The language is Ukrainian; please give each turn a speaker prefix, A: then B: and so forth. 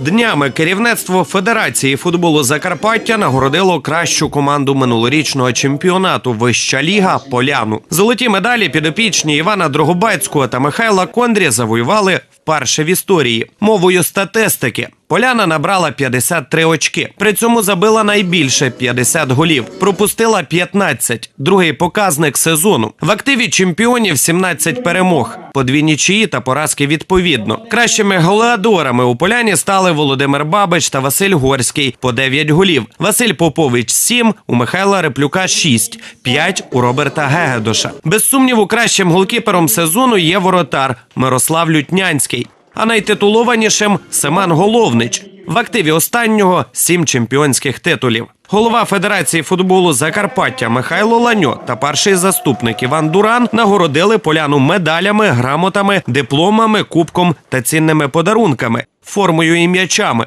A: Днями керівництво Федерації футболу Закарпаття нагородило кращу команду минулорічного чемпіонату Вища ліга Поляну. Золоті медалі підопічні Івана Дрогобецького та Михайла Кондрі завоювали вперше в історії. Мовою статистики Поляна набрала 53 очки. При цьому забила найбільше 50 голів. Пропустила 15. Другий показник сезону. В активі чемпіонів 17 перемог. По дві нічиї та поразки відповідно. Кращими голеадорами у Поляні стали Володимир Бабич та Василь Горський по 9 голів. Василь Попович 7, у Михайла Реплюка 6, 5 у Роберта Гегедоша. Без сумніву, кращим голкіпером сезону є воротар Мирослав Лютнянський а найтитулованішим Семен Головнич. В активі останнього сім чемпіонських титулів. Голова Федерації футболу Закарпаття Михайло Ланьо та перший заступник Іван Дуран нагородили поляну медалями, грамотами, дипломами, кубком та цінними подарунками, формою і м'ячами.